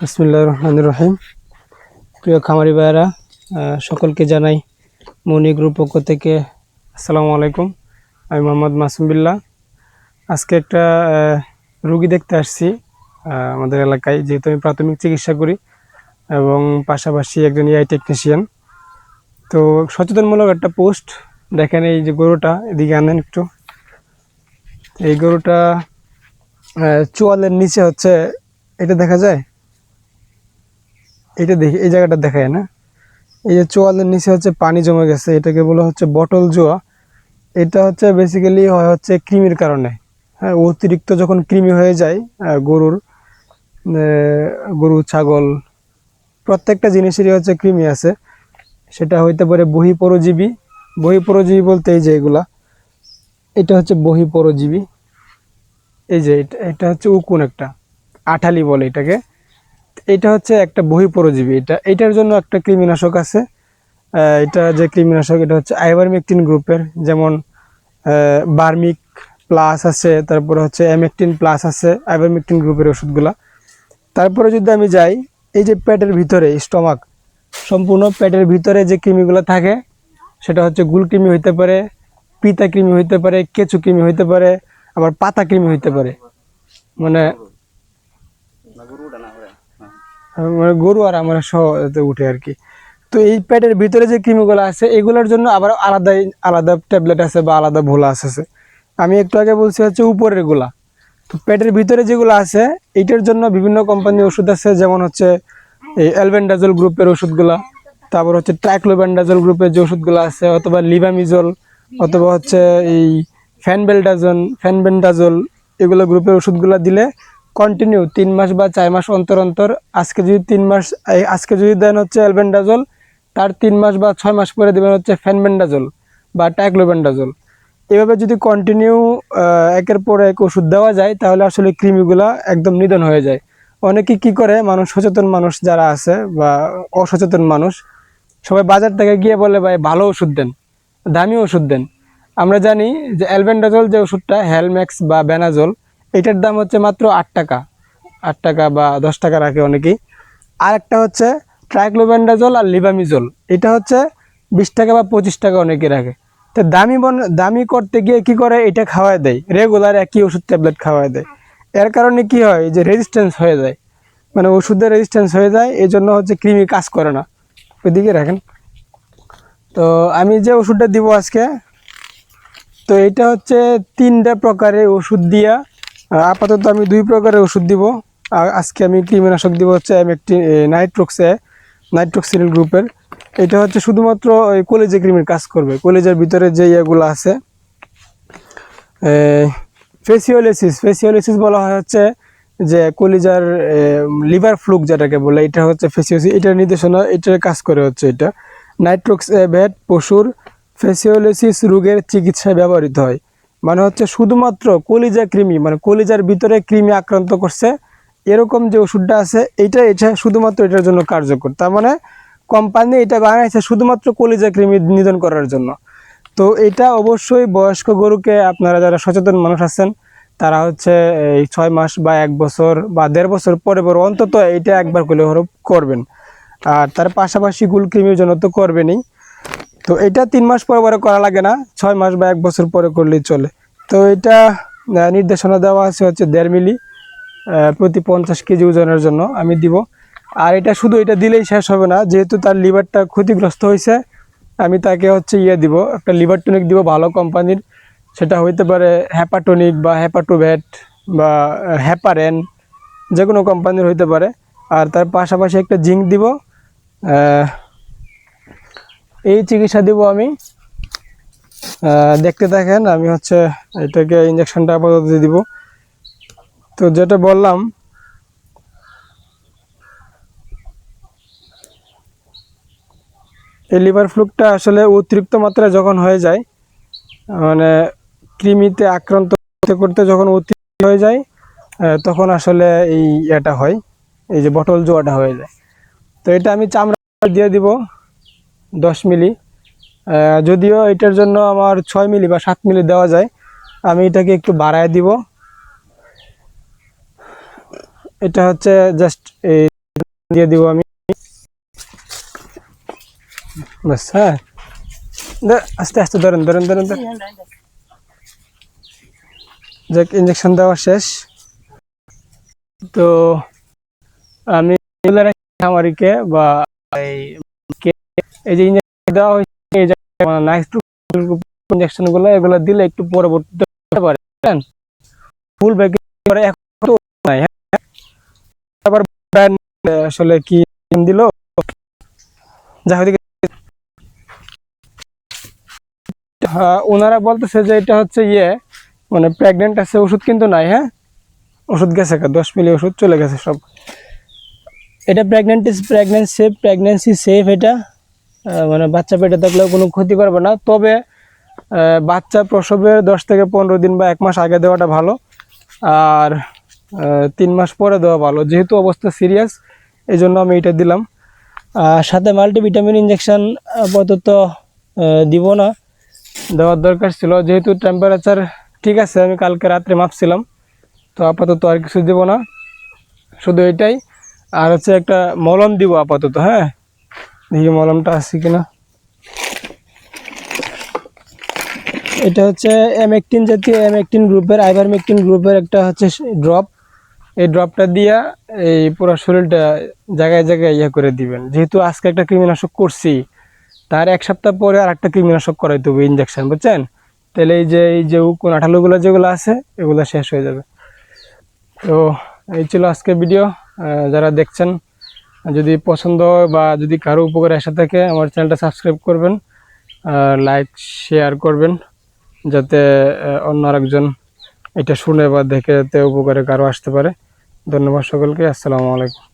বিসমুল্লাহ রহমান রহিম। প্রিয় খামারি ভাইয়েরা সকলকে জানাই মনি গ্রুপ পক্ষ থেকে আসসালামু আলাইকুম। আমি মোহাম্মদ মাসুম বিল্লাহ। আজকে একটা রুগী দেখতে আসছি আমাদের এলাকায়। যেহেতু আমি প্রাথমিক চিকিৎসা করি এবং পাশাপাশি একজন ইআই টেকনিশিয়ান তো সচেতনমূলক একটা পোস্ট, দেখেন এই যে গরুটা, এদিকে আনেন একটু। এই গরুটা চোয়ালের নিচে হচ্ছে, এটা দেখা যায়? এটা দেখি, এই জায়গাটা দেখায় না? এই যে চোয়ালের নিচে হচ্ছে পানি জমে গেছে, এটাকে বলা হচ্ছে বটল জোয়া। এটা হচ্ছে বেসিক্যালি হয় হচ্ছে কৃমির কারণে। হ্যাঁ অতিরিক্ত যখন কৃমি হয়ে যায় গরুর গরু, ছাগল, প্রত্যেকটা জিনিসেরই হচ্ছে কৃমি আছে। সেটা হইতে পারে বহি পরজীবী। বহি পরজীবী বলতে এই যে এগুলা, এটা হচ্ছে বহি পরজীবী। এই যে এটা এটা হচ্ছে উকুন একটা, আঠালি বলে এটাকে। এটা হচ্ছে একটা বহি পরজীবী এটা, এটার জন্য একটা কৃমিনাশক আছে। এটা যে কৃমিনাশক, এটা হচ্ছে আইভারমেকটিন গ্রুপের। যেমন বার্মিক প্লাস আছে, তারপরে হচ্ছে এমেকটিন প্লাস আছে, আইভারমেকটিন গ্রুপের ওষুধগুলা। তারপরে যদি আমি যাই, এই যে পেটের ভিতরে, স্টমাক, সম্পূর্ণ পেটের ভিতরে যে কৃমিগুলো থাকে, সেটা হচ্ছে গুল কৃমি হইতে পারে, পিতা কৃমি হইতে পারে, কেঁচু কৃমি হইতে পারে, আবার পাতা কৃমি হইতে পারে। মানে গরু আর আমার সহ এতে উঠে আর কি। তো এই পেটের ভিতরে যে কৃমিগুলো আছে, এগুলোর জন্য আবার আলাদা আলাদা ট্যাবলেট আছে বা আলাদা ভোলা আছে আমি একটু আগে বলছি হচ্ছে উপরেরগুলা। তো পেটের ভিতরে যেগুলো আছে, এইটার জন্য বিভিন্ন কোম্পানির ওষুধ আছে, যেমন হচ্ছে এই অ্যালবেন্ডাজল গ্রুপের ওষুধগুলা, তারপর হচ্ছে ট্রাইক্লোবেন্ডাজল গ্রুপের যে ওষুধগুলো আছে, অথবা লিভামিজল অথবা হচ্ছে এই ফ্যানবেলডাজন ফ্যানবেন্ডাজল এগুলো গ্রুপের ওষুধগুলো দিলে কন্টিনিউ তিন মাস বা চার মাস অন্তর অন্তর। আজকে যদি তিন মাস আজকে যদি দেন হচ্ছে অ্যালবেন্ডাজল তার তিন মাস বা ছয় মাস পরে দেবেন হচ্ছে ফ্যানবেন্ডাজল বা টাইক্লোবেন্ডাজল এভাবে যদি কন্টিনিউ একের পর এক ওষুধ দেওয়া যায়, তাহলে আসলে কৃমিগুলা একদম নিধন হয়ে যায়। অনেকে কি করে, মানুষ সচেতন মানুষ যারা আছে বা অসচেতন মানুষ, সবাই বাজার থেকে গিয়ে বলে, ভাই, ভালো ওষুধ দেন, দামি ওষুধ দেন। আমরা জানি যে অ্যালবেন্ডাজল যে ওষুধটা হেলম্যাক্স বা বেনাজল এটার দাম হচ্ছে মাত্র আট টাকা। আট টাকা বা দশ টাকা রাখে অনেকেই। আর একটা হচ্ছে ট্রাইক্লোবেন্ডাজল আর লিবামিজল। এটা হচ্ছে বিশ টাকা বা পঁচিশ টাকা অনেকে রাখে। তো দামি বন, দামি করতে গিয়ে কি করে? এটা খাওয়ায় দেয়। রেগুলার একই ওষুধ ট্যাবলেট খাওয়ায় দেয়। এর কারণে কি হয়? যে রেজিস্ট্যান্স হয়ে যায়। মানে ওষুধের রেজিস্ট্যান্স হয়ে যায়। এই জন্য হচ্ছে কৃমি কাজ করে না। ওইদিকে রাখেন। তো আমি যে ওষুধটা দিব আজকে, তো এটা হচ্ছে তিনটা প্রকারের ওষুধ দিয়া আপাতত আমি দুই প্রকারের ওষুধ দিব। আজকে আমি কৃমিনাশক দিব হচ্ছে একটি নাইট্রোক্সে নাইট্রোক্সিল গ্রুপের। এটা হচ্ছে শুধুমাত্র ওই কলেজে কৃমির কাজ করবে। কলেজের ভিতরে যে ইয়েগুলো আছে ফেসিওলিসিস। ফেসিওলিসিস বলা হয় হচ্ছে যে কলিজার লিভার ফ্লুক যেটাকে বলে, এটা হচ্ছে ফেসিওসিস এটার নির্দেশনা, এটার কাজ করে হচ্ছে এটা। নাইট্রোক্স ভ্যাট পশুর ফেসিওলিসিস রোগের চিকিৎসায় ব্যবহৃত হয়। মানে হচ্ছে শুধুমাত্র কলিজা কৃমি মানে কলিজার ভিতরে কৃমি আক্রান্ত করছে, এরকম যে ওষুধটা আছে এইটা এটা শুধুমাত্র এটার জন্য কার্যকর। তার মানে কোম্পানি এটা বানাইছে শুধুমাত্র কলিজা কৃমি নিধন করার জন্য। তো এটা অবশ্যই বয়স্ক গরুকে আপনারা যারা সচেতন মানুষ আছেন, তারা হচ্ছে এই ছয় মাস বা এক বছর বা দেড় বছর পরে পরে অন্তত এটা একবার করলে করবেন। আর তার পাশাপাশি গুলকৃমির জন্য তো করবেনই। তো এটা তিন মাস পরে পরে করা লাগে না, ছয় মাস বা এক বছর পরে করলেই চলে। তো এটা নির্দেশনা দেওয়া আছে হচ্ছে দেড় মিলি প্রতি পঞ্চাশ কেজি ওজনের জন্য আমি দিব। আর এটা শুধু এটা দিলেই শেষ হবে না, যেহেতু তার লিভারটা ক্ষতিগ্রস্ত হয়েছে, আমি তাকে হচ্ছে ইয়ে দিব, একটা লিভার টনিক দিব ভালো কোম্পানির। সেটা হইতে পারে হ্যাপাটনিক বা হ্যাপাটোভ্যাট বা হ্যাপারেন যে কোনো কোম্পানির হইতে পারে। আর তার পাশাপাশি একটা জিঙ্ক দিব এই চিকিৎসা দিব আমি। দেখতে থাকেন, আমি হচ্ছে এটাকে ইঞ্জেকশনটা আপাতত দিয়ে দিব। তো যেটা বললাম, এই লিভার ফ্লুকটা আসলে অতিরিক্ত মাত্রায় যখন হয়ে যায় মানে কৃমিতে আক্রান্ত করতে করতে যখন অতিরিক্ত হয়ে যায় তখন আসলে এই এটা হয়, এই যে বটল জোয়াটা হয়ে যায়। তো এটা আমি চামড়া দিয়ে দিব। দশ মিলি। যদিও এটার জন্য আমার ছয় মিলি বা সাত মিলি দেওয়া যায়, আমি এটাকে একটু বাড়ায় দিব। এটা হচ্ছে জাস্ট এই দিয়ে দিব আমি। বাস হ্যাঁ। আস্তে আস্তে, ধরেন ধরেন ধরেন ধরেন। যাক ইঞ্জেকশন দেওয়া শেষ। তো আমি খামারিকে বা এই যে ইঞ্জেকশন দেওয়া হয়েছে, এই নেক্সট ইঞ্জেকশনগুলো, এগুলো দিলে একটু পরবর্তীতে হতে পারে? ফুল ব্যাগ নাই হ্যাঁ? আবার আসলে কি দিল? যা ওদিকে হ্যাঁ ওনারা বলতেছে যে এটা হচ্ছে ইয়ে মানে প্রেগনেন্ট আছে, ওষুধ কিন্তু নাই হ্যাঁ? ওষুধ গেছে দশ মিলি ওষুধ চলে গেছে সব। এটা pregnant is pregnancy safe pregnancy safe এটা। মানে বাচ্চা পেটে থাকলেও কোনো ক্ষতি করবে না। তবে বাচ্চা প্রসবের দশ থেকে পনেরো দিন বা এক মাস আগে দেওয়াটা ভালো। আর তিন মাস পরে দেওয়া ভালো। যেহেতু অবস্থা সিরিয়াস এই জন্য আমি এটা দিলাম। আর সাথে মাল্টিভিটামিন ইঞ্জেকশন আপাতত দিব না। দেওয়ার দরকার ছিল। যেহেতু টেম্পারেচার ঠিক আছে, আমি কালকে রাত্রে মাপছিলাম। তো আপাতত আর কিছু দেব না। শুধু এটাই। আর হচ্ছে একটা মলম দিব আপাতত হ্যাঁ? দেখি মলমটা আছে কিনা? এটা হচ্ছে এমেকটিন জাতীয় এমেকটিন গ্রুপের আইভারমেকটিন গ্রুপের একটা হচ্ছে ড্রপ এই ড্রপটা দিয়া এই পুরো শরীরটা জায়গায় জায়গায় ইয়ে করে দিবেন। যেহেতু আজকে একটা কৃমিনাশক করছি, তার এক সপ্তাহ পরে আর একটা কৃমিনাশক করাইতে হবে ইঞ্জেকশন বুঝছেন? তাহলে এই যে এই যে উকুন, আঠালোগুলো যেগুলো আছে, এগুলো শেষ হয়ে যাবে। তো এই ছিল আজকের ভিডিও যারা দেখছেন যদি পছন্দ হয় বা যদি কারও উপকারে আসে থাকে, আমার চ্যানেলটা সাবস্ক্রাইব করবেন লাইক, শেয়ার করবেন যাতে অন্য আরেকজন এটা শুনে বা দেখে যাতে উপকারে কারও আসতে পারে। ধন্যবাদ সকলকে, আসসালামু আলাইকুম।